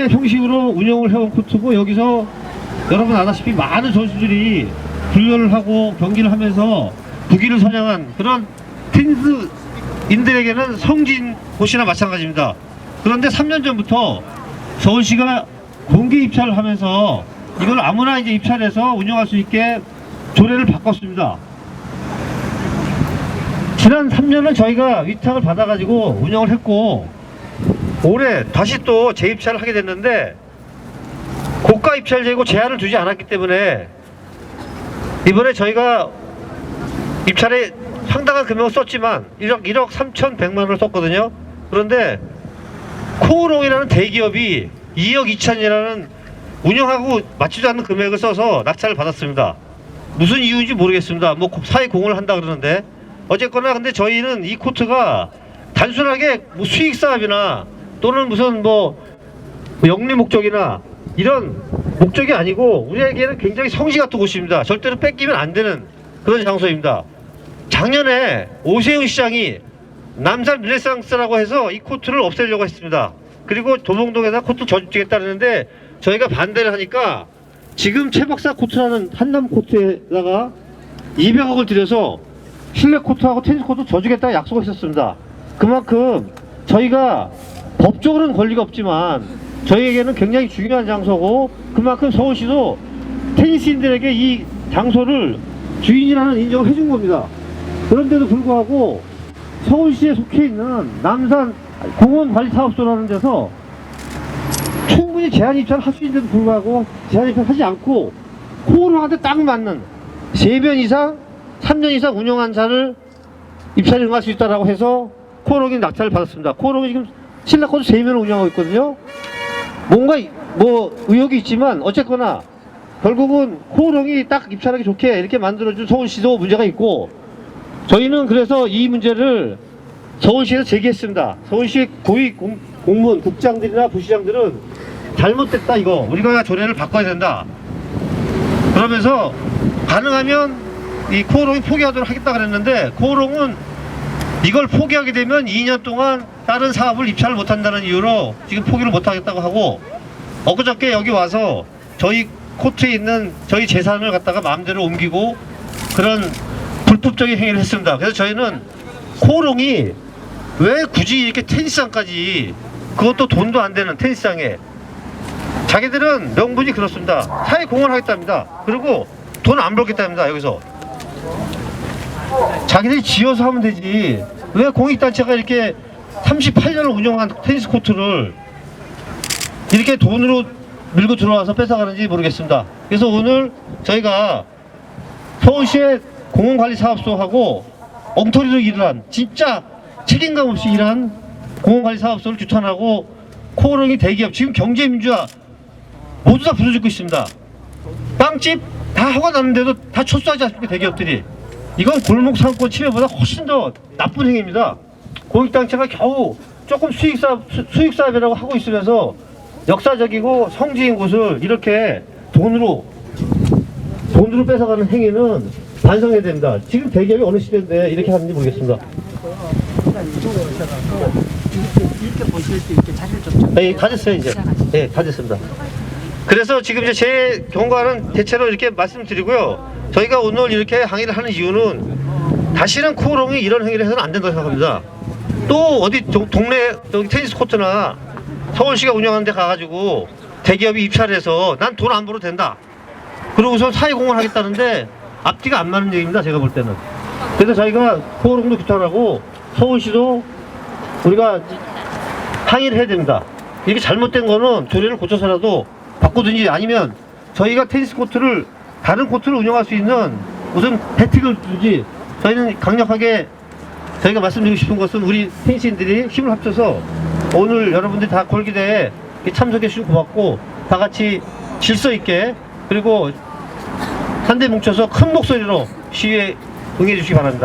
서울시의 형식으로 운영을 해온 코트고 여기서 여러분 아다시피 많은 선수들이 훈련을 하고 경기를 하면서 국위를 선양한 그런 테니스인들에게는 성진 곳이나 마찬가지입니다. 그런데 3년 전부터 서울시가 공개 입찰을 하면서 이걸 아무나 이제 입찰해서 운영할 수 있게 조례를 바꿨습니다. 지난 3년은 저희가 위탁을 받아가지고 운영을 했고 올해 다시 또 재입찰을 하게 됐는데 고가 입찰 재고 제한을 두지 않았기 때문에 이번에 저희가 입찰에 상당한 금액을 썼지만 1억 1억 3,100만 원을 썼거든요. 그런데 코오롱이라는 대기업이 2억 2천이라는 운영하고 맞지도 않는 금액을 써서 낙찰을 받았습니다. 무슨 이유인지 모르겠습니다. 뭐 사회 공헌을 한다 그러는데 어쨌거나 근데 저희는 이 코트가 단순하게 뭐 수익 사업이나 또는 무슨 뭐 영리 목적이나 이런 목적이 아니고 우리에게는 굉장히 성지 같은 곳입니다. 절대로 뺏기면 안 되는 그런 장소입니다. 작년에 오세훈 시장이 남산 르네상스라고 해서 이 코트를 없애려고 했습니다. 그리고 도봉동에다 코트 져주겠다는데 저희가 반대를 하니까 지금 최 박사 코트라는 한남 코트에다가 200억을 들여서 실내 코트하고 테니스 코트 져주겠다고 약속을 했었습니다. 그만큼 저희가 법적으로는 권리가 없지만 저희에게는 굉장히 중요한 장소고 그만큼 서울시도 테니스인들에게 이 장소를 주인이라는 인정을 해준 겁니다. 그런데도 불구하고 서울시에 속해 있는 남산 공원관리사업소라는 데서 충분히 제한 입찰을 할수 있는데도 불구하고 제한 입찰을 하지 않고 코로나한테 딱 맞는 3년 이상 3년 이상 운영한 차를 입찰에 응할 수 있다라고 해서 코오롱이 낙찰을 받았습니다. 코오롱이 지금 신라코드 3면을 운영하고 있거든요. 뭔가 이- 뭐 의혹이 있지만 어쨌거나 결국은 코오롱이 딱 입찰하기 좋게 이렇게 만들어준 서울시도 문제가 있고 저희는 그래서 이 문제를 서울시에서 제기했습니다. 서울시 고위 공, 공무원 국장들이나 부시장들은 잘못됐다 이거 우리가 조례를 바꿔야 된다. 그러면서 가능하면 이 코오롱이 포기하도록 하겠다 그랬는데 코오롱은 이걸 포기하게 되면 2년 동안 다른 사업을 입찰을 못한다는 이유로 지금 포기를 못하겠다고 하고 엊그저께 여기 와서 저희 코트에 있는 저희 재산을 갖다가 마음대로 옮기고 그런 불법적인 행위를 했습니다. 그래서 저희는 코오롱이 왜 굳이 이렇게 테니스장까지 그것도 돈도 안 되는 테니스장에 자기들은 명분이 그렇습니다. 사회 공헌하겠답니다. 그리고 돈 안 벌겠답니다. 여기서 자기들이 지어서 하면 되지. 왜 공익단체가 이렇게 38년을 운영한 테니스 코트를 이렇게 돈으로 밀고 들어와서 뺏어가는지 모르겠습니다. 그래서 오늘 저희가 서울시의 공원관리사업소하고 엉터리로 일을 한 진짜 책임감 없이 일한 공원관리사업소를 규탄하고 코오롱이 대기업 지금 경제민주화 모두 다 부서지고 있습니다. 빵집 다 허가 났는데도 다 철수하지 않습니까 대기업들이 이건 골목 상권 침해보다 훨씬 더 나쁜 행위입니다. 공익단체가 겨우 조금 수익사업, 수- 수익사업이라고 하고 있으면서 역사적이고 성지인 곳을 이렇게 돈으로 돈으로 뺏어가는 행위는 반성해야 됩니다. 지금 대기업이 어느 시대인데 이렇게 하는지 모르겠습니다. 이렇게 보실 때 이렇게 자리를 좀 네, 다 됐어요 이제. 네, 다 됐습니다. 그래서 지금 이제 제 경과는 대체로 이렇게 말씀드리고요. 저희가 오늘 이렇게 항의를 하는 이유는 다시는 코오롱이 이런 행위를 해서는 안 된다고 생각합니다. 또 어디 동- 동네 저기 테니스 코트나 서울시가 운영하는 데 가가지고 대기업이 입찰을 해서 난 돈 안 벌어도 된다. 그러고서 사회공헌 하겠다는데 앞뒤가 안 맞는 얘기입니다. 제가 볼 때는. 그래서 저희가 코오롱도 규탄하고 서울시도 우리가 항의를 해야 됩니다. 이게 잘못된 거는 조례를 고쳐서라도 바꾸든지 아니면 저희가 테니스 코트를 다른 코트를 운영할 수 있는 무슨 혜택을 주지 저희는 강력하게 저희가 말씀드리고 싶은 것은 우리 테니스인들이 힘을 합쳐서 오늘 여러분들이 다 골기대에 참석해 주시고 고맙고 다 같이 질서 있게 그리고 한대 뭉쳐서 큰 목소리로 시위에 응해 주시기 바랍니다.